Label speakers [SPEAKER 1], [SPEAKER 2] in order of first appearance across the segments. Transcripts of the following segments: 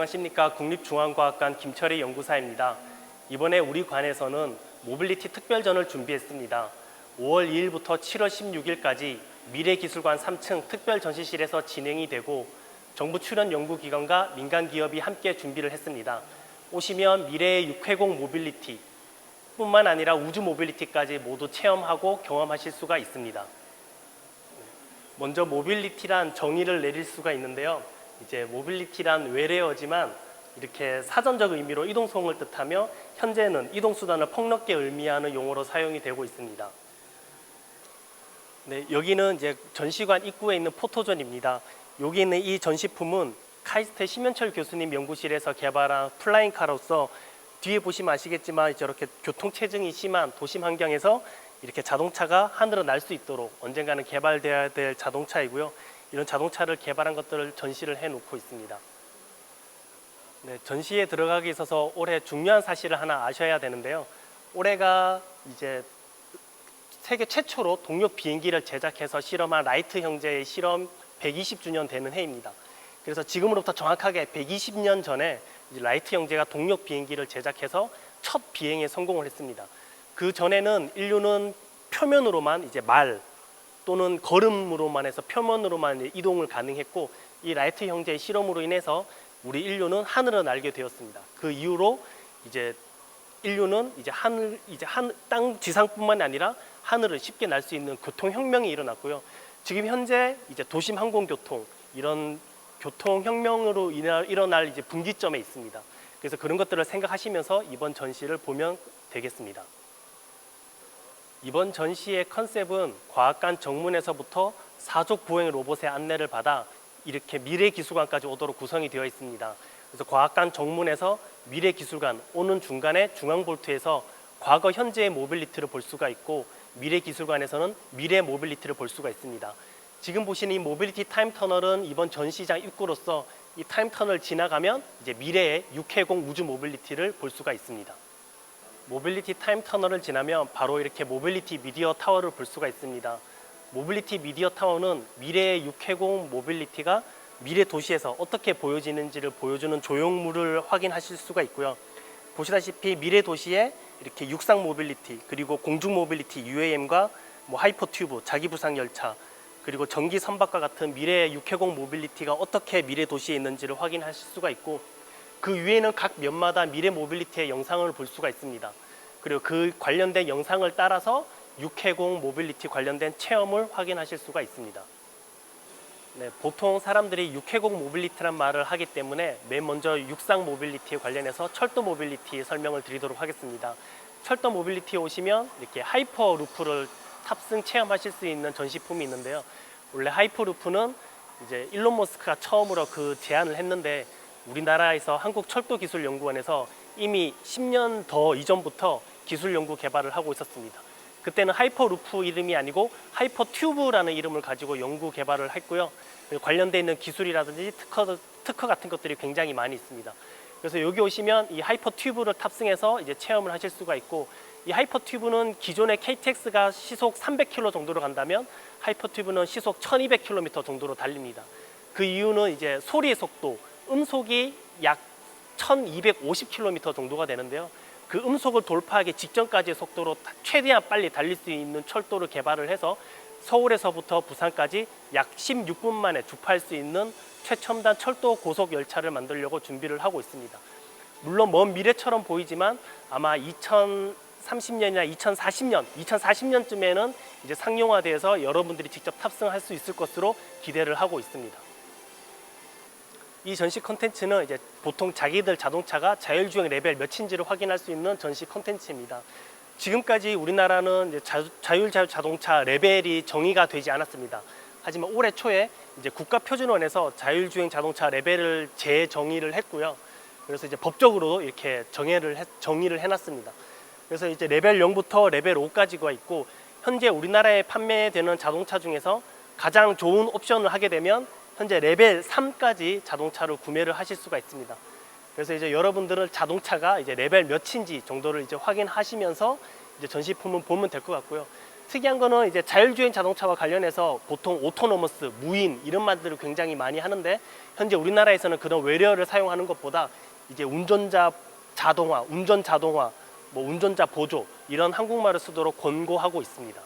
[SPEAKER 1] 안녕하십니까 국립중앙과학관 김철희 연구사입니다. 이번에 우리 관에서는 모빌리티 특별전을 준비했습니다. 5월 2일부터 7월 16일까지 미래기술관 3층 특별전시실에서 진행이 되고 정부 출연 연구기관과 민간 기업이 함께 준비를 했습니다. 오시면 미래의 6회공 모빌리티 뿐만 아니라 우주 모빌리티까지 모두 체험하고 경험하실 수가 있습니다. 먼저 모빌리티란 정의를 내릴 수가 있는데요. 이제 모빌리티란 외래어지만 이렇게 사전적 의미로 이동성을 뜻하며 현재는 이동 수단을 폭넓게 의미하는 용어로 사용이 되고 있습니다. 네, 여기는 이제 전시관 입구에 있는 포토존입니다. 여기 있는 이 전시품은 카이스트 심현철 교수님 연구실에서 개발한 플라잉카로서 뒤에 보시면 아시겠지만 저렇게 교통 체증이 심한 도심 환경에서 이렇게 자동차가 하늘을 날 수 있도록 언젠가는 개발돼야 될 자동차이고요. 이런 자동차를 개발한 것들을 전시를 해 놓고 있습니다. 네, 전시에 들어가기 있어서 올해 중요한 사실을 하나 아셔야 되는데요. 올해가 이제 세계 최초로 동력 비행기를 제작해서 실험한 라이트 형제의 실험 120주년 되는 해입니다. 그래서 지금으로부터 정확하게 120년 전에 라이트 형제가 동력 비행기를 제작해서 첫 비행에 성공을 했습니다. 그 전에는 인류는 표면으로만 이제 말 또는 걸음으로만 해서 표면으로만 이동을 가능했고 이 라이트 형제의 실험으로 인해서 우리 인류는 하늘을 날게 되었습니다. 그 이후로 이제 인류는 이제 하늘 이제 한, 땅 지상뿐만 아니라 하늘을 쉽게 날 수 있는 교통 혁명이 일어났고요. 지금 현재 이제 도심 항공 교통 이런 교통 혁명으로 일어날 이제 분기점에 있습니다. 그래서 그런 것들을 생각하시면서 이번 전시를 보면 되겠습니다. 이번 전시의 컨셉은 과학관 정문에서부터 사족 보행 로봇의 안내를 받아 이렇게 미래 기술관까지 오도록 구성이 되어 있습니다. 그래서 과학관 정문에서 미래 기술관 오는 중간에 중앙 볼트에서 과거 현재의 모빌리티를 볼 수가 있고 미래 기술관에서는 미래 모빌리티를 볼 수가 있습니다. 지금 보시는 이 모빌리티 타임 터널은 이번 전시장 입구로서 이 타임 터널 지나가면 이제 미래의 6회공 우주 모빌리티를 볼 수가 있습니다. 모빌리티 타임 터널을 지나면 바로 이렇게 모빌리티 미디어 타워를 볼 수가 있습니다. 모빌리티 미디어 타워는 미래의 6회공 모빌리티가 미래 도시에서 어떻게 보여지는지를 보여주는 조형물을 확인하실 수가 있고요. 보시다시피 미래 도시에 이렇게 육상 모빌리티 그리고 공중 모빌리티 UAM과 뭐 하이퍼 튜브 자기 부상 열차 그리고 전기 선박과 같은 미래의 6회공 모빌리티가 어떻게 미래 도시에 있는지를 확인하실 수가 있고 그 위에는 각 면마다 미래 모빌리티의 영상을 볼 수가 있습니다. 그리고 그 관련된 영상을 따라서 6회공 모빌리티 관련된 체험을 확인하실 수가 있습니다. 네, 보통 사람들이 6회공 모빌리티란 말을 하기 때문에 맨 먼저 육상 모빌리티에 관련해서 철도 모빌리티 설명을 드리도록 하겠습니다. 철도 모빌리티에 오시면 이렇게 하이퍼 루프를 탑승 체험하실 수 있는 전시품이 있는데요. 원래 하이퍼 루프는 이제 일론 머스크가 처음으로 그 제안을 했는데 우리나라에서 한국철도기술연구원에서 이미 10년 더 이전부터 기술 연구 개발을 하고 있었습니다. 그때는 하이퍼 루프 이름이 아니고 하이퍼 튜브라는 이름을 가지고 연구 개발을 했고요. 관련돼 있는 기술이라든지 특허, 특허 같은 것들이 굉장히 많이 있습니다. 그래서 여기 오시면 이 하이퍼 튜브를 탑승해서 이제 체험을 하실 수가 있고 이 하이퍼 튜브는 기존의 KTX가 시속 300km 정도로 간다면 하이퍼 튜브는 시속 1200km 정도로 달립니다. 그 이유는 이제 소리의 속도, 음속이 약 1250km 정도가 되는데요. 그 음속을 돌파하기 직전까지의 속도로 다- 최대한 빨리 달릴 수 있는 철도를 개발을 해서 서울에서부터 부산까지 약 16분 만에 주파할 수 있는 최첨단 철도 고속 열차를 만들려고 준비를 하고 있습니다. 물론 먼 미래처럼 보이지만 아마 2030년이나 2040년, 2040년쯤에는 이제 상용화돼서 여러분들이 직접 탑승할 수 있을 것으로 기대를 하고 있습니다. 이 전시 컨텐츠는 이제 보통 자기들 자동차가 자율주행 레벨 몇인지를 확인할 수 있는 전시 컨텐츠입니다. 지금까지 우리나라는 자율 자동차 레벨이 정의가 되지 않았습니다. 하지만 올해 초에 이제 국가표준원에서 자율주행 자동차 레벨을 재정의를 했고요. 그래서 이제 법적으로 이렇게 정의를 해, 정의를 해놨습니다. 그래서 이제 레벨 0부터 레벨 5까지가 있고 현재 우리나라에 판매되는 자동차 중에서 가장 좋은 옵션을 하게 되면 현재 레벨 3까지 자동차를 구매를 하실 수가 있습니다. 그래서 이제 여러분들은 자동차가 이제 레벨 몇인지 정도를 이제 확인하시면서 이제 전시품을 보면 될 것 같고요. 특이한 거는 이제 자율주행 자동차와 관련해서 보통 오토노머스, 무인 이런 말들을 굉장히 많이 하는데 현재 우리나라에서는 그런 외래어를 사용하는 것보다 이제 운전자 자동화, 운전 자동화, 뭐 운전자 보조 이런 한국말을 쓰도록 권고하고 있습니다.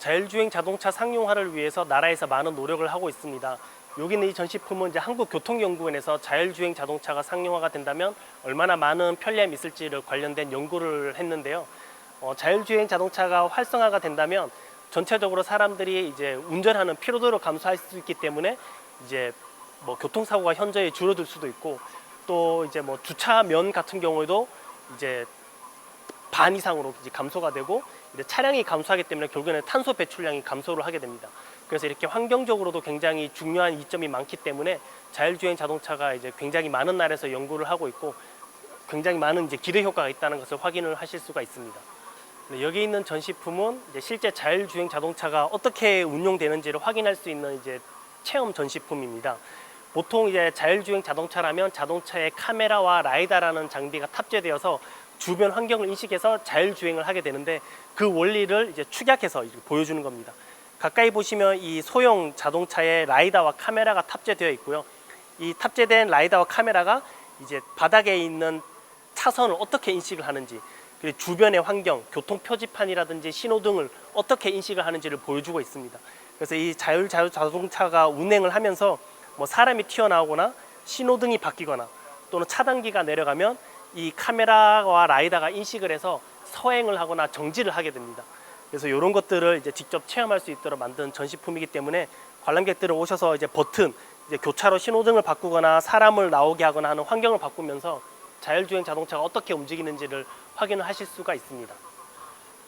[SPEAKER 1] 네. 자율주행 자동차 상용화를 위해서 나라에서 많은 노력을 하고 있습니다. 여기는 이 전시품은 이제 한국교통연구원에서 자율주행 자동차가 상용화가 된다면 얼마나 많은 편리함이 있을지를 관련된 연구를 했는데요. 어, 자율주행 자동차가 활성화가 된다면 전체적으로 사람들이 이제 운전하는 피로도를 감소할 수 있기 때문에 이제 뭐 교통사고가 현저히 줄어들 수도 있고 또 이제 뭐 주차면 같은 경우에도 이제 반 이상으로 이제 감소가 되고 차량이 감소하기 때문에 결국에는 탄소 배출량이 감소를 하게 됩니다. 그래서 이렇게 환경적으로도 굉장히 중요한 이점이 많기 때문에 자율주행 자동차가 이제 굉장히 많은 나라에서 연구를 하고 있고 굉장히 많은 이제 기대 효과가 있다는 것을 확인을 하실 수가 있습니다. 네, 여기 있는 전시품은 실제 자율주행 자동차가 어떻게 운용되는지를 확인할 수 있는 이제 체험 전시품입니다. 보통 이제 자율주행 자동차라면 자동차에 카메라와 라이다라는 장비가 탑재되어서 주변 환경을 인식해서 자율 주행을 하게 되는데 그 원리를 이제 축약해서 이렇게 보여주는 겁니다. 가까이 보시면 이 소형 자동차에 라이다와 카메라가 탑재되어 있고요. 이 탑재된 라이다와 카메라가 이제 바닥에 있는 차선을 어떻게 인식을 하는지 그리고 주변의 환경, 교통 표지판이라든지 신호등을 어떻게 인식을 하는지를 보여주고 있습니다. 그래서 이 자율 자율 자동차가 운행을 하면서 뭐 사람이 튀어나오거나 신호등이 바뀌거나 또는 차단기가 내려가면 이 카메라와 라이다가 인식을 해서 서행을 하거나 정지를 하게 됩니다. 그래서 이런 것들을 이제 직접 체험할 수 있도록 만든 전시품이기 때문에 관람객들을 오셔서 이제 버튼, 이제 교차로 신호등을 바꾸거나 사람을 나오게 하거나 하는 환경을 바꾸면서 자율주행 자동차가 어떻게 움직이는지를 확인을 하실 수가 있습니다.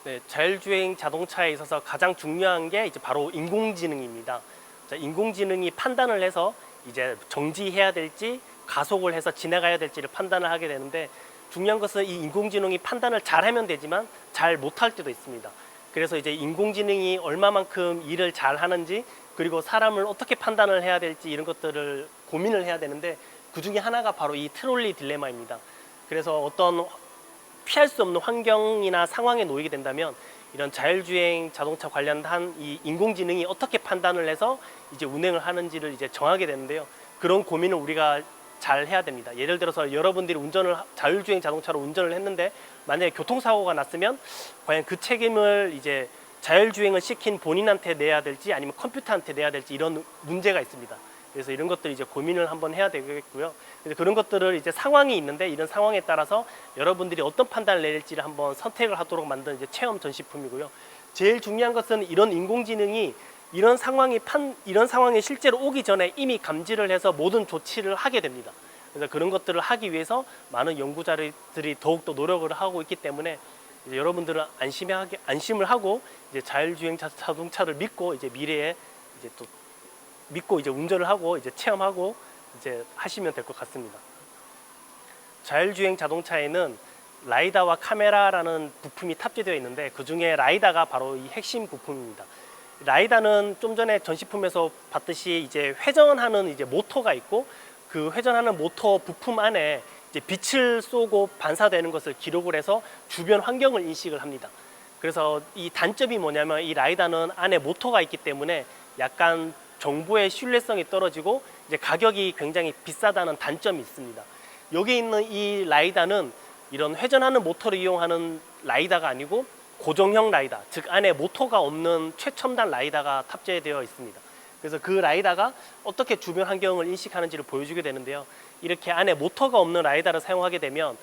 [SPEAKER 1] 네, 자율주행 자동차에 있어서 가장 중요한 게 이제 바로 인공지능입니다. 자, 인공지능이 판단을 해서 이제 정지해야 될지 가속을 해서 지나가야 될지를 판단을 하게 되는데 중요한 것은 이 인공지능이 판단을 잘하면 되지만 잘 못할 때도 있습니다. 그래서 이제 인공지능이 얼마만큼 일을 잘 하는지 그리고 사람을 어떻게 판단을 해야 될지 이런 것들을 고민을 해야 되는데 그 중에 하나가 바로 이 트롤리 딜레마입니다. 그래서 어떤 피할 수 없는 환경이나 상황에 놓이게 된다면 이런 자율주행 자동차 관련한 이 인공지능이 어떻게 판단을 해서 이제 운행을 하는지를 이제 정하게 되는데요. 그런 고민을 우리가 잘 해야 됩니다. 예를 들어서 여러분들이 운전을 하- 자율주행 자동차로 운전을 했는데 만약에 교통사고가 났으면 과연 그 책임을 이제 자율주행을 시킨 본인한테 내야 될지 아니면 컴퓨터한테 내야 될지 이런 문제가 있습니다. 그래서 이런 것들 이제 고민을 한번 해야 되겠고요. 그래서 그런 것들을 이제 상황이 있는데 이런 상황에 따라서 여러분들이 어떤 판단을 내릴지를 한번 선택을 하도록 만든 이제 체험 전시품이고요. 제일 중요한 것은 이런 인공지능이 이런 상황이 판 이런 상황이 실제로 오기 전에 이미 감지를 해서 모든 조치를 하게 됩니다. 그래서 그런 것들을 하기 위해서 많은 연구자들이 더욱더 노력을 하고 있기 때문에 이제 여러분들은 안심하게 안심을 하고 이제 자율주행 자- 자동차를 믿고 이제 미래에 이제 또 믿고 이제 운전을 하고 이제 체험하고 이제 하시면 될 것 같습니다. 자율주행 자동차에는 라이다와 카메라라는 부품이 탑재되어 있는데 그 중에 라이다가 바로 이 핵심 부품입니다. 라이다는 좀 전에 전시품에서 봤듯이 이제 회전하는 이제 모터가 있고 그 회전하는 모터 부품 안에 이제 빛을 쏘고 반사되는 것을 기록을 해서 주변 환경을 인식을 합니다. 그래서 이 단점이 뭐냐면 이 라이다는 안에 모터가 있기 때문에 약간 정보의 신뢰성이 떨어지고 이제 가격이 굉장히 비싸다는 단점이 있습니다. 여기 있는 이 라이다는 이런 회전하는 모터를 이용하는 라이다가 아니고 고정형 라이다, 즉 안에 모터가 없는 최첨단 라이다가 탑재되어 있습니다. 그래서 그 라이다가 어떻게 주변 환경을 인식하는지를 보여주게 되는데요. 이렇게 안에 모터가 없는 라이다를 사용하게 되면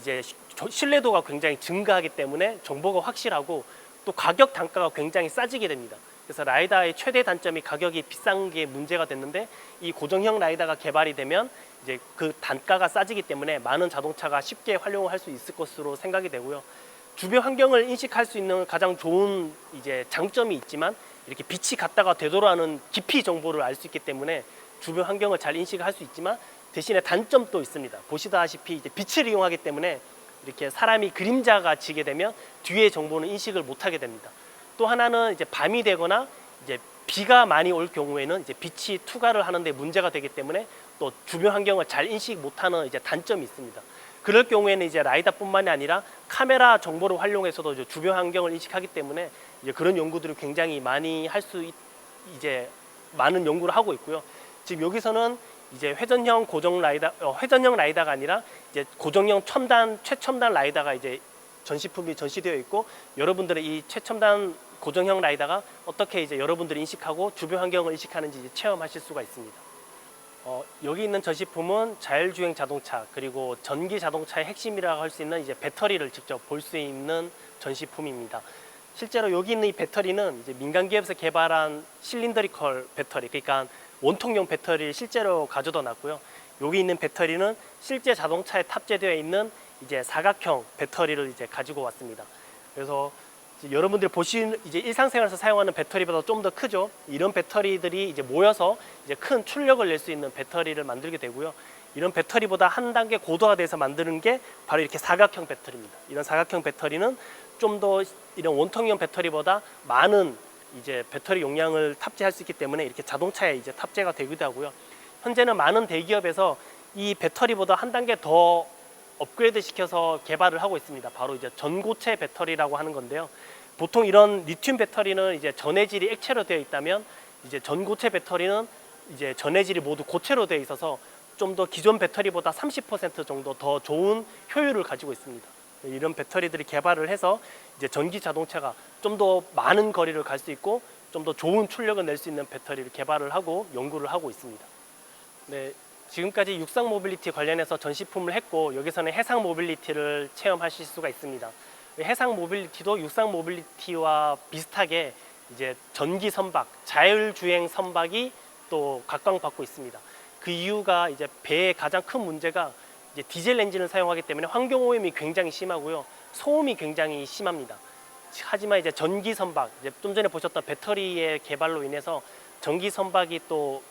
[SPEAKER 1] 이제 신뢰도가 굉장히 증가하기 때문에 정보가 확실하고 또 가격 단가가 굉장히 싸지게 됩니다. 그래서 라이다의 최대 단점이 가격이 비싼 게 문제가 됐는데 이 고정형 라이다가 개발이 되면 이제 그 단가가 싸지기 때문에 많은 자동차가 쉽게 활용을 할 수 있을 것으로 생각이 되고요. 주변 환경을 인식할 수 있는 가장 좋은 이제 장점이 있지만 이렇게 빛이 갔다가 되돌아오는 깊이 정보를 알 수 있기 때문에 주변 환경을 잘 인식할 수 있지만 대신에 단점도 있습니다. 보시다시피 이제 빛을 이용하기 때문에 이렇게 사람이 그림자가 지게 되면 뒤의 정보는 인식을 못하게 됩니다. 또 하나는 이제 밤이 되거나 이제 비가 많이 올 경우에는 이제 빛이 투과를 하는데 문제가 되기 때문에 또 주변 환경을 잘 인식 못하는 이제 단점이 있습니다. 그럴 경우에는 이제 라이다뿐만이 아니라 카메라 정보를 활용해서도 이제 주변 환경을 인식하기 때문에 이제 그런 연구들을 굉장히 많이 할 수 이제 많은 연구를 하고 있고요. 지금 여기서는 이제 회전형 고정 라이다, 어, 회전형 라이다가 아니라 이제 고정형 첨단 최첨단 라이다가 이제 전시품이 전시되어 있고 여러분들의 이 최첨단 고정형 라이다가 어떻게 이제 여러분들이 인식하고 주변 환경을 인식하는지 체험하실 수가 있습니다. 어, 여기 있는 전시품은 자율주행 자동차 그리고 전기 자동차의 핵심이라고 할 수 있는 이제 배터리를 직접 볼 수 있는 전시품입니다. 실제로 여기 있는 이 배터리는 이제 민간 기업에서 개발한 실린더리컬 배터리, 그러니까 원통용 배터리를 실제로 가져다 놨고요. 여기 있는 배터리는 실제 자동차에 탑재되어 있는 이제 사각형 배터리를 이제 가지고 왔습니다. 그래서 여러분들이 보시는 이제 일상생활에서 사용하는 배터리보다 좀 더 크죠. 이런 배터리들이 이제 모여서 이제 큰 출력을 낼 수 있는 배터리를 만들게 되고요. 이런 배터리보다 한 단계 고도화돼서 만드는 게 바로 이렇게 사각형 배터리입니다. 이런 사각형 배터리는 좀 더 이런 원통형 배터리보다 많은 이제 배터리 용량을 탑재할 수 있기 때문에 이렇게 자동차에 이제 탑재가 되기도 하고요. 현재는 많은 대기업에서 이 배터리보다 한 단계 더 업그레이드 시켜서 개발을 하고 있습니다. 바로 이제 전고체 배터리라고 하는 건데요. 보통 이런 리튬 배터리는 이제 전해질이 액체로 되어 있다면 이제 전고체 배터리는 이제 전해질이 모두 고체로 되어 있어서 좀 더 기존 배터리보다 30% 정도 더 좋은 효율을 가지고 있습니다. 이런 배터리들이 개발을 해서 이제 전기 자동차가 좀 더 많은 거리를 갈 수 있고 좀 더 좋은 출력을 낼 수 있는 배터리를 개발을 하고 연구를 하고 있습니다. 네, 지금까지 육상 모빌리티 관련해서 전시품을 했고 여기서는 해상 모빌리티를 체험하실 수가 있습니다. 해상 모빌리티도 육상 모빌리티와 비슷하게 이제 전기 선박, 자율주행 선박이 또 각광받고 있습니다. 그 이유가 이제 배의 가장 큰 문제가 이제 디젤 엔진을 사용하기 때문에 환경 오염이 굉장히 심하고요. 소음이 굉장히 심합니다. 하지만 이제 전기 선박, 이제 좀 전에 보셨던 배터리의 개발로 인해서 전기 선박이 또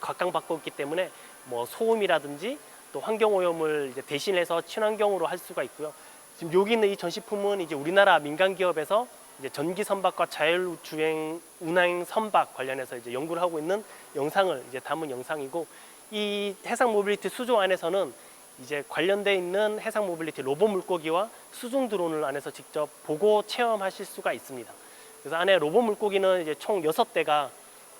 [SPEAKER 1] 각광받고 있기 때문에 뭐 소음이라든지 또 환경 오염을 이제 대신해서 친환경으로 할 수가 있고요. 지금 여기 있는 이 전시품은 이제 우리나라 민간 기업에서 이제 전기 선박과 자율주행 운행 선박 관련해서 이제 연구를 하고 있는 영상을 이제 담은 영상이고 이 해상 모빌리티 수조 안에서는 이제 관련돼 있는 해상 모빌리티 로봇 물고기와 수중 드론을 안에서 직접 보고 체험하실 수가 있습니다. 그래서 안에 로봇 물고기는 이제 총 여섯 대가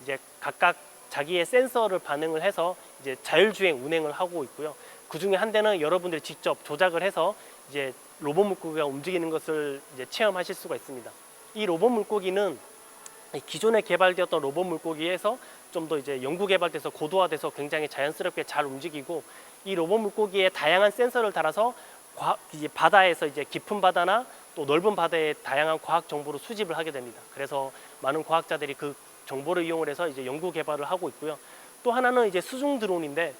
[SPEAKER 1] 이제 각각 자기의 센서를 반응을 해서 이제 자율주행 운행을 하고 있고요. 그 중에 한 대는 여러분들이 직접 조작을 해서 이제 로봇 물고기가 움직이는 것을 이제 체험하실 수가 있습니다. 이 로봇 물고기는 기존에 개발되었던 로봇 물고기에서 좀 더 이제 연구 개발돼서 고도화돼서 굉장히 자연스럽게 잘 움직이고 이 로봇 물고기에 다양한 센서를 달아서 바다에서 이제 깊은 바다나 또 넓은 바다에 다양한 과학 정보를 수집을 하게 됩니다. 그래서 많은 과학자들이 그 정보를 이용을 해서 이제 연구 개발을 하고 있고요. 또 하나는 이제 수중 드론인데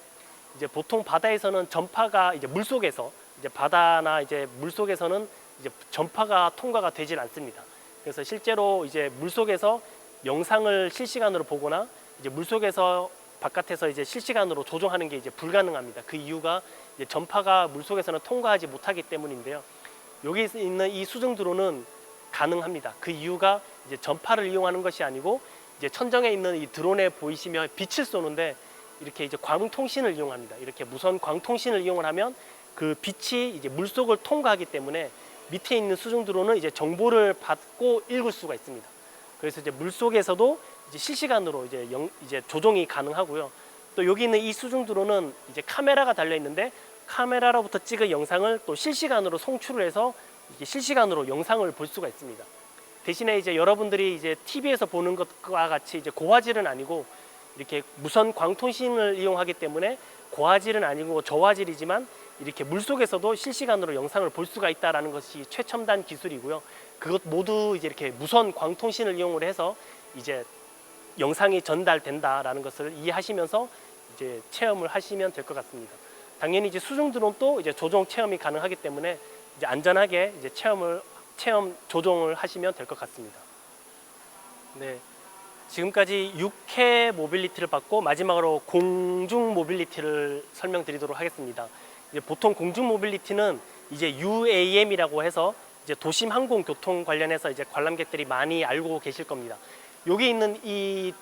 [SPEAKER 1] 이제 보통 바다에서는 전파가 이제 물 속에서 이제 바다나 이제 물 속에서는 이제 전파가 통과가 되질 않습니다. 그래서 실제로 이제 물 속에서 영상을 실시간으로 보거나 이제 물 속에서 바깥에서 이제 실시간으로 조종하는 게 이제 불가능합니다. 그 이유가 이제 전파가 물 속에서는 통과하지 못하기 때문인데요. 여기 있는 이 수중 드론은 가능합니다. 그 이유가 이제 전파를 이용하는 것이 아니고 이제 천정에 있는 이 드론에 보이시면 빛을 쏘는데 이렇게 이제 광통신을 이용합니다. 이렇게 무선 광통신을 이용을 하면 그 빛이 이제 물 속을 통과하기 때문에 밑에 있는 수중 드론은 이제 정보를 받고 읽을 수가 있습니다. 그래서 이제 물 속에서도 이제 실시간으로 이제 영, 이제 조종이 가능하고요. 또 여기 있는 이 수중 드론은 이제 카메라가 달려 있는데 카메라로부터 찍은 영상을 또 실시간으로 송출을 해서 이게 실시간으로 영상을 볼 수가 있습니다. 대신에 이제 여러분들이 이제 TV에서 보는 것과 같이 이제 고화질은 아니고 이렇게 무선 광통신을 이용하기 때문에 고화질은 아니고 저화질이지만 이렇게 물 속에서도 실시간으로 영상을 볼 수가 있다라는 것이 최첨단 기술이고요. 그것 모두 이제 이렇게 무선 광통신을 이용을 해서 이제 영상이 전달된다라는 것을 이해하시면서 이제 체험을 하시면 될 것 같습니다. 당연히 이제 수중 드론도 이제 조종 체험이 가능하기 때문에 이제 안전하게 이제 체험을 체험 조종을 하시면 될 것 같습니다. 네. 지금까지 6회 모빌리티를 받고 마지막으로 공중 모빌리티를 설명드리도록 하겠습니다. 이제 보통 공중 모빌리티는 이제 UAM이라고 해서 이제 도심 항공 교통 관련해서 이제 관람객들이 많이 알고 계실 겁니다. 여기 있는 이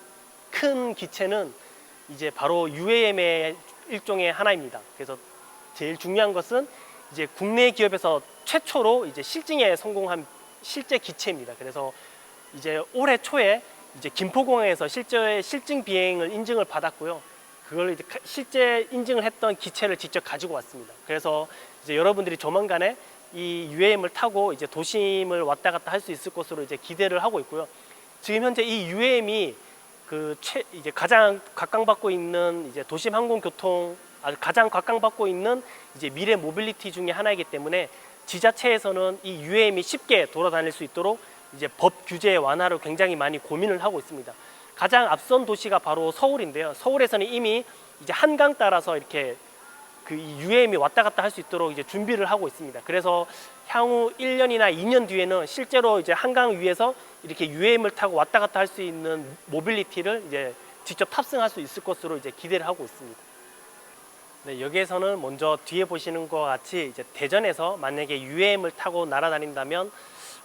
[SPEAKER 1] 큰 기체는 이제 바로 UAM의 일종의 하나입니다. 그래서 제일 중요한 것은 이제 국내 기업에서 최초로 이제 실증에 성공한 실제 기체입니다. 그래서 이제 올해 초에 이제 김포공항에서 실제 실증 비행을 인증을 받았고요. 그걸 이제 가- 실제 인증을 했던 기체를 직접 가지고 왔습니다. 그래서 이제 여러분들이 조만간에 이 UAM을 타고 이제 도심을 왔다 갔다 할 수 있을 것으로 이제 기대를 하고 있고요. 지금 현재 이 UAM이 그 최, 이제 가장 각광받고 있는 이제 도심 항공 교통 아, 가장 각광받고 있는 이제 미래 모빌리티 중에 하나이기 때문에 지자체에서는 이 UAM이 쉽게 돌아다닐 수 있도록 이제 법 규제 완화를 굉장히 많이 고민을 하고 있습니다. 가장 앞선 도시가 바로 서울인데요. 서울에서는 이미 이제 한강 따라서 이렇게 그 UAM이 왔다 갔다 할 수 있도록 이제 준비를 하고 있습니다. 그래서 향후 1년이나 2년 뒤에는 실제로 이제 한강 위에서 이렇게 UAM을 타고 왔다 갔다 할 수 있는 모빌리티를 이제 직접 탑승할 수 있을 것으로 이제 기대를 하고 있습니다. 네, 여기에서는 먼저 뒤에 보시는 것 같이 이제 대전에서 만약에 UAM을 타고 날아다닌다면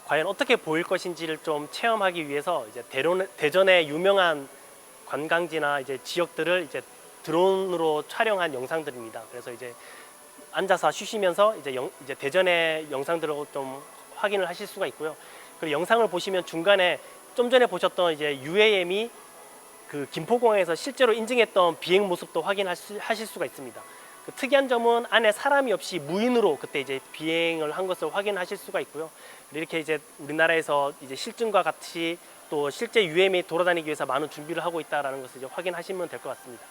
[SPEAKER 1] 과연 어떻게 보일 것인지를 좀 체험하기 위해서 이제 대론, 대전의 유명한 관광지나 이제 지역들을 이제 드론으로 촬영한 영상들입니다. 그래서 이제 앉아서 쉬시면서 이제, 영, 이제 대전의 영상들을 좀 확인을 하실 수가 있고요. 그리고 영상을 보시면 중간에 좀 전에 보셨던 이제 UAM이 그 김포공항에서 실제로 인증했던 비행 모습도 확인하실 수가 있습니다. 그 특이한 점은 안에 사람이 없이 무인으로 그때 이제 비행을 한 것을 확인하실 수가 있고요. 이렇게 이제 우리나라에서 이제 실증과 같이 또 실제 UM이 돌아다니기 위해서 많은 준비를 하고 있다라는 것을 이제 확인하시면 될 것 같습니다.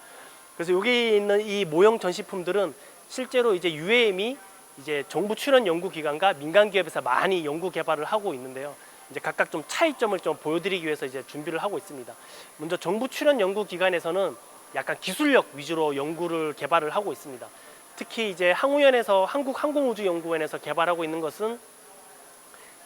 [SPEAKER 1] 그래서 여기 있는 이 모형 전시품들은 실제로 이제 UAM이 이제 정부 출연 연구 기관과 민간 기업에서 많이 연구 개발을 하고 있는데요. 이제 각각 좀 차이점을 좀 보여드리기 위해서 이제 준비를 하고 있습니다. 먼저 정부 출연 연구 기관에서는 약간 기술력 위주로 연구를 개발을 하고 있습니다. 특히 이제 항우연에서 한국항공우주연구원에서 개발하고 있는 것은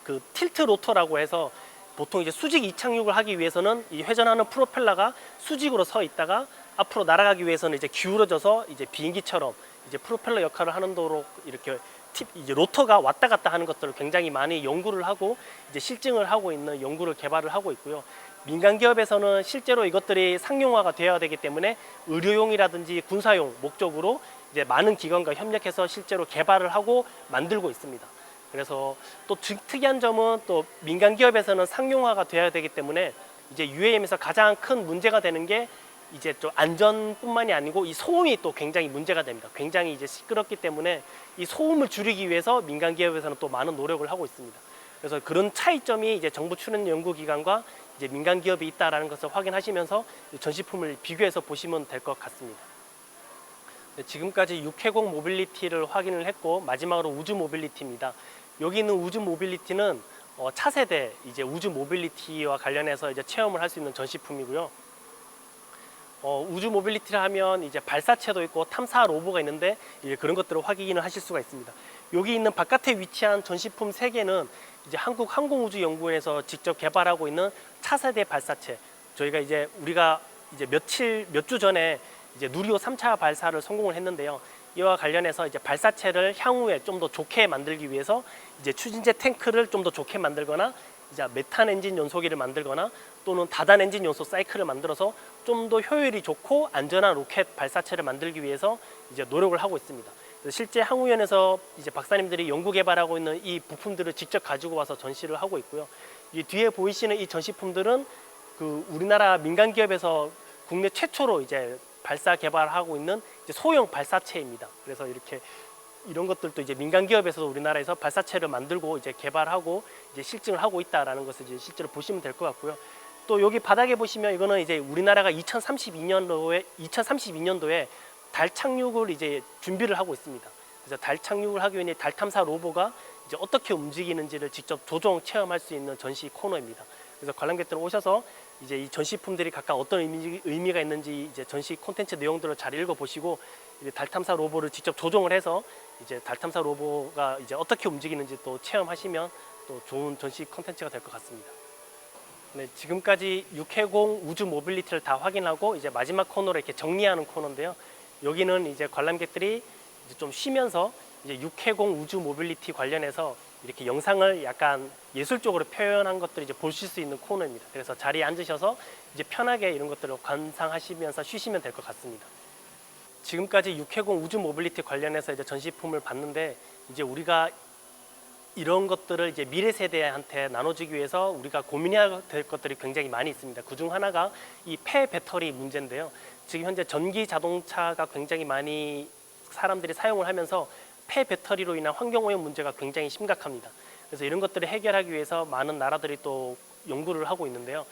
[SPEAKER 1] 그 틸트 로터라고 해서 보통 이제 수직 이착륙을 하기 위해서는 이 회전하는 프로펠러가 수직으로 서 있다가 앞으로 날아가기 위해서는 이제 기울어져서 이제 비행기처럼 이제 프로펠러 역할을 하는 도록 이렇게 팁 이제 로터가 왔다 갔다 하는 것들을 굉장히 많이 연구를 하고 이제 실증을 하고 있는 연구를 개발을 하고 있고요. 민간 기업에서는 실제로 이것들이 상용화가 되어야 되기 때문에 의료용이라든지 군사용 목적으로 이제 많은 기관과 협력해서 실제로 개발을 하고 만들고 있습니다. 그래서 또 특- 특이한 점은 또 민간 기업에서는 상용화가 되어야 되기 때문에 이제 UAM에서 가장 큰 문제가 되는 게 이제 좀 안전뿐만이 아니고 이 소음이 또 굉장히 문제가 됩니다. 굉장히 이제 시끄럽기 때문에 이 소음을 줄이기 위해서 민간 기업에서는 또 많은 노력을 하고 있습니다. 그래서 그런 차이점이 이제 정부 출연 연구 기관과 이제 민간 기업이 있다라는 것을 확인하시면서 이 전시품을 비교해서 보시면 될 것 같습니다. 네, 지금까지 육해공 모빌리티를 확인을 했고 마지막으로 우주 모빌리티입니다. 여기 있는 우주 모빌리티는 어, 차세대 이제 우주 모빌리티와 관련해서 이제 체험을 할 수 있는 전시품이고요. 어, 우주 모빌리티를 하면 이제 발사체도 있고 탐사 로보가 있는데 이제 그런 것들을 확인을 하실 수가 있습니다. 여기 있는 바깥에 위치한 전시품 세 개는 이제 한국 항공우주연구원에서 직접 개발하고 있는 차세대 발사체. 저희가 이제 우리가 이제 며칠 몇 주 전에 이제 누리호 3차 발사를 성공을 했는데요. 이와 관련해서 이제 발사체를 향후에 좀 더 좋게 만들기 위해서 이제 추진제 탱크를 좀 더 좋게 만들거나 이제 메탄 엔진 연소기를 만들거나 또는 다단 엔진 연소 사이클을 만들어서 좀 더 효율이 좋고 안전한 로켓 발사체를 만들기 위해서 이제 노력을 하고 있습니다. 실제 항우연에서 이제 박사님들이 연구 개발하고 있는 이 부품들을 직접 가지고 와서 전시를 하고 있고요. 이 뒤에 보이시는 이 전시품들은 그 우리나라 민간 기업에서 국내 최초로 이제 발사 개발하고 있는 소형 발사체입니다. 그래서 이렇게 이런 것들도 이제 민간 기업에서 우리나라에서 발사체를 만들고 이제 개발하고 이제 실증을 하고 있다라는 것을 이제 실제로 보시면 될 것 같고요. 또 여기 바닥에 보시면 이거는 이제 우리나라가 2032년도에 2032년도에 달 착륙을 이제 준비를 하고 있습니다. 그래서 달 착륙을 하기 위해 달 탐사 로보가 이제 어떻게 움직이는지를 직접 조종 체험할 수 있는 전시 코너입니다. 그래서 관람객들 오셔서 이제 이 전시품들이 각각 어떤 의미, 의미 가 있는지 이제 전시 콘텐츠 내용들을 잘 읽어보시고 이제 달 탐사 로보를 직접 조종을 해서 이제 달 탐사 로보가 이제 어떻게 움직이는지 또 체험하시면 또 좋은 전시 콘텐츠가 될 것 같습니다. 네, 지금까지 육해공 우주 모빌리티를 다 확인하고 이제 마지막 코너로 이렇게 정리하는 코너인데요. 여기는 이제 관람객들이 이제 좀 쉬면서 이제 육해공 우주 모빌리티 관련해서 이렇게 영상을 약간 예술적으로 표현한 것들을 이제 보실 수 있는 코너입니다. 그래서 자리에 앉으셔서 이제 편하게 이런 것들을 관상하시면서 쉬시면 될 것 같습니다. 지금까지 육해공 우주 모빌리티 관련해서 이제 전시품을 봤는데 이제 우리가 이런 것들을 이제 미래 세대한테 나눠주기 위해서 우리가 고민해야 될 것들이 굉장히 많이 있습니다. 그중 하나가 이 폐 배터리 문제인데요. 지금 현재 전기 자동차가 굉장히 많이 사람들이 사용을 하면서 폐 배터리로 인한 환경 오염 문제가 굉장히 심각합니다. 그래서 이런 것들을 해결하기 위해서 많은 나라들이 또 연구를 하고 있는데요.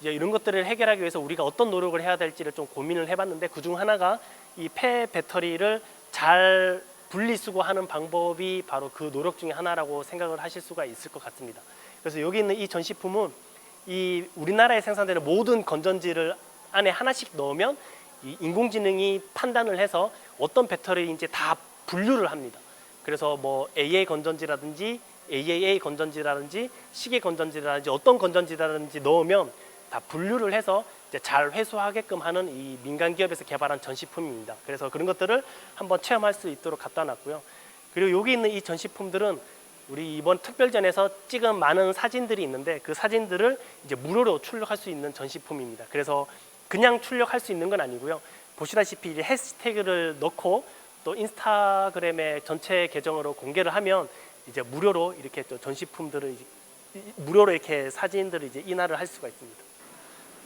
[SPEAKER 1] 이제 이런 것들을 해결하기 위해서 우리가 어떤 노력을 해야 될지를 좀 고민을 해봤는데 그중 하나가 이 폐 배터리를 잘 분리수거하는 방법이 바로 그 노력 중에 하나라고 생각을 하실 수가 있을 것 같습니다. 그래서 여기 있는 이 전시품은 이 우리나라에 생산되는 모든 건전지를 안에 하나씩 넣으면 이 인공지능이 판단을 해서 어떤 배터리인지 다 분류를 합니다. 그래서 뭐 AA 건전지라든지 AAA 건전지라든지 시계 건전지라든지 어떤 건전지라든지 넣으면 다 분류를 해서 잘 회수하게끔 하는 이 민간 기업에서 개발한 전시품입니다. 그래서 그런 것들을 한번 체험할 수 있도록 갖다 놨고요. 그리고 여기 있는 이 전시품들은 우리 이번 특별전에서 찍은 많은 사진들이 있는데 그 사진들을 이제 무료로 출력할 수 있는 전시품입니다. 그래서 그냥 출력할 수 있는 건 아니고요. 보시다시피 이제 해시태그를 넣고 또 인스타그램의 전체 계정으로 공개를 하면 이제 무료로 이렇게 또 전시품들을 무료로 이렇게 사진들을 이제 인화를 할 수가 있습니다.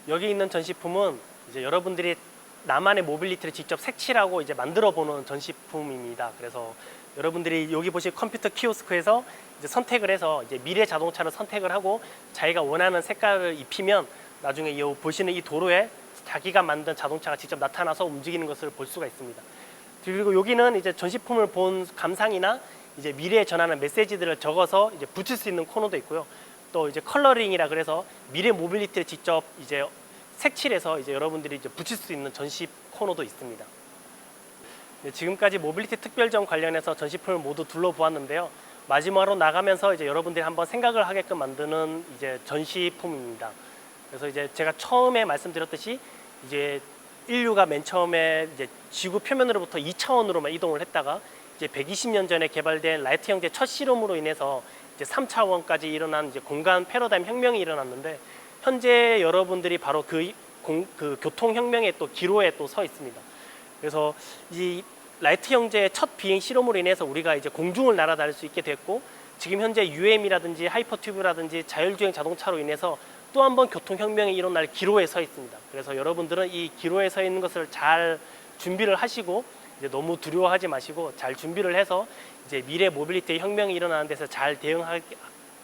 [SPEAKER 1] 여기 있는 전시품은 이제 여러분들이 나만의 모빌리티를 직접 색칠하고 이제 만들어 보는 전시품입니다. 그래서 여러분들이 여기 보실 컴퓨터 키오스크에서 이제 선택을 해서 이제 미래 자동차를 선택을 하고 자기가 원하는 색깔을 입히면 나중에 이 보시는 이 도로에 자기가 만든 자동차가 직접 나타나서 움직이는 것을 볼 수가 있습니다. 그리고 여기는 이제 전시품을 본 감상이나 이제 미래에 전하는 메시지들을 적어서 이제 붙일 수 있는 코너도 있고요. 또 이제 컬러링이라 그래서 미래 모빌리티를 직접 이제 색칠해서 이제 여러분들이 이제 붙일 수 있는 전시 코너도 있습니다. 네, 지금까지 모빌리티 특별전 관련해서 전시품을 모두 둘러보았는데요. 마지막으로 나가면서 이제 여러분들이 한번 생각을 하게끔 만드는 이제 전시품입니다. 그래서 이제 제가 처음에 말씀드렸듯이 이제 인류가 맨 처음에 이제 지구 표면으로부터 2차원으로만 이동을 했다가 이제 120년 전에 개발된 라이트 형제 첫 실험으로 인해서 이제 3차원까지 일어난 이제 공간 패러다임 혁명이 일어났는데 현재 여러분들이 바로 그, 공, 그 교통 혁명의 또 기로에 또 서 있습니다. 그래서 이 라이트 형제의 첫 비행 실험으로 인해서 우리가 이제 공중을 날아다닐 수 있게 됐고 지금 현재 UM이라든지 하이퍼튜브라든지 자율주행 자동차로 인해서 또 한 번 교통 혁명이 일어날 기로에 서 있습니다. 그래서 여러분들은 이 기로에 서 있는 것을 잘 준비를 하시고 이제 너무 두려워하지 마시고 잘 준비를 해서 이제 미래 모빌리티 혁명이 일어나는 데서 잘 대응하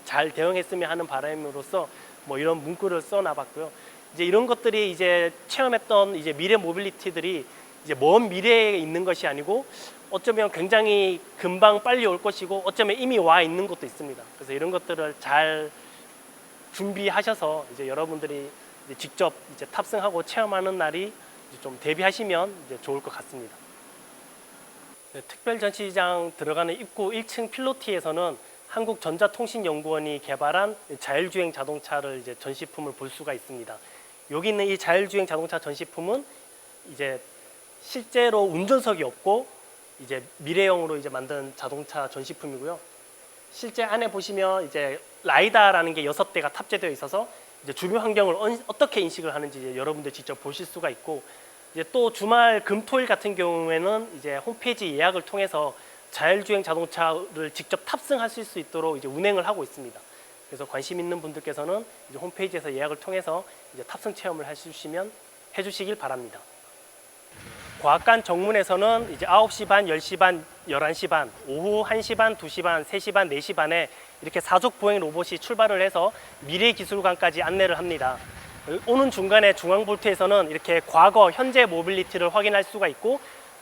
[SPEAKER 1] 잘 대응했으면 하는 바람으로서 뭐 이런 문구를 써놔봤고요. 이제 이런 것들이 이제 체험했던 이제 미래 모빌리티들이 이제 먼 미래에 있는 것이 아니고 어쩌면 굉장히 금방 빨리 올 것이고 어쩌면 이미 와 있는 것도 있습니다. 그래서 이런 것들을 잘 준비하셔서 이제 여러분들이 이제 직접 이제 탑승하고 체험하는 날이 좀 대비하시면 이제 좋을 것 같습니다. 네, 특별 전시장 들어가는 입구 1층 필로티에서는 한국전자통신연구원이 개발한 자율주행 자동차를 이제 전시품을 볼 수가 있습니다. 여기 있는 이 자율주행 자동차 전시품은 이제 실제로 운전석이 없고 이제 미래형으로 이제 만든 자동차 전시품이고요. 실제 안에 보시면 이제 라이다라는 게 여섯 대가 탑재되어 있어서 이제 주변 환경을 언- 어떻게 인식을 하는지 여러분들 직접 보실 수가 있고 이제 또 주말 금토일 같은 경우에는 이제 홈페이지 예약을 통해서 자율주행 자동차를 직접 탑승하실 수 있도록 이제 운행을 하고 있습니다. 그래서 관심 있는 분들께서는 이제 홈페이지에서 예약을 통해서 이제 탑승 체험을 해주시면 해주시길 바랍니다. 과학관 정문에서는 이제 9시 반, 10시 반, 11시 반, 오후 1시 반, 2시 반, 3시 반, 4시 반에 이렇게 사족 보행 로봇이 출발을 해서 미래 기술관까지 안내를 합니다. 오는 중간에 중앙 볼트에서는 이렇게 과거, 현재 모빌리티를 확인할 수가 있고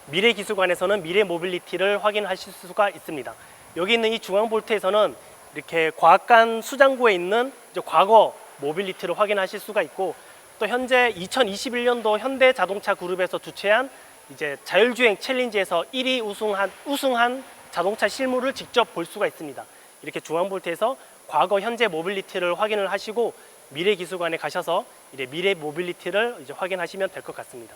[SPEAKER 1] 미래 기술관에서는 미래 모빌리티를 확인하실 수가 있습니다. 여기 있는 이 중앙 볼트에서는 이렇게 과학관 수장고에 있는 과거 모빌리티를 확인하실 수가 있고 또 현재 2021년도 현대 자동차 그룹에서 주최한 이제 자율주행 챌린지에서 1위 우승한 우승한 자동차 실물을 직접 볼 수가 있습니다. 이렇게 중앙 볼트에서 과거 현재 모빌리티를 확인을 하시고 미래 기술관에 가셔서 이제 미래 모빌리티를 이제 확인하시면 될 것 같습니다.